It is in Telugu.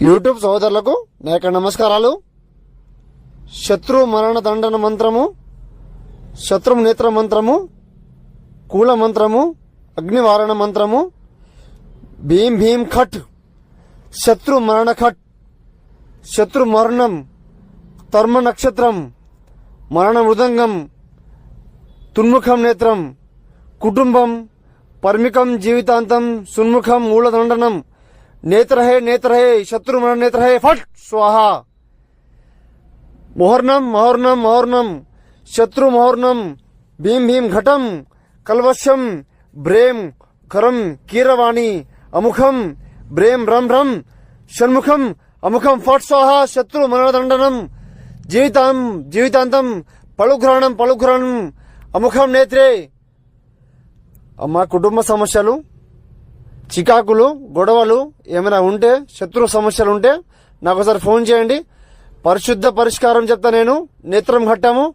యూట్యూబ్ సోదరులకు నా యొక్క నమస్కారాలు. శత్రు మరణ దండన మంత్రము శత్రు నేత్ర మంత్రము కూల మంత్రము అగ్నివారణ మంత్రము భీం భీం ఖట్ శత్రు మరణ ఖట్ శత్రు మరణం తర్మ నక్షత్రం మరణ మృదంగం తున్ముఖం నేత్రం కుటుంబం పర్మికం జీవితాంతం సున్ముఖం మూలదండనం నేత్రహే నేత్రహే శత్రు మరణ నేత్రహే ఫట్! స్వాహ! ముహర్ణం మహర్ణం మహర్ణం శత్రు మహర్ణం భీం భీం ఘటం కల్వశం బ్రేం కరం కీరవాణి అముఖం బ్రేం రం రం షణ్ముఖం అముఖం ఫట్! స్వాహ! శత్రు మరణదండనం జీవితం జీవితాంతం పలుఘ్రాణం పలుఘ్రాణం అముఖం నేత్రే! అమ్మ కుటుంబ సమస్యలు? చికాకులు గొడవలు ఏమైనా ఉంటే శత్రు సమస్యలు ఉంటే నాకు ఒకసారి ఫోన్ చేయండి. పరిశుద్ధ పరిష్కారం చెప్తా నేను. నేత్రం ఘట్టము.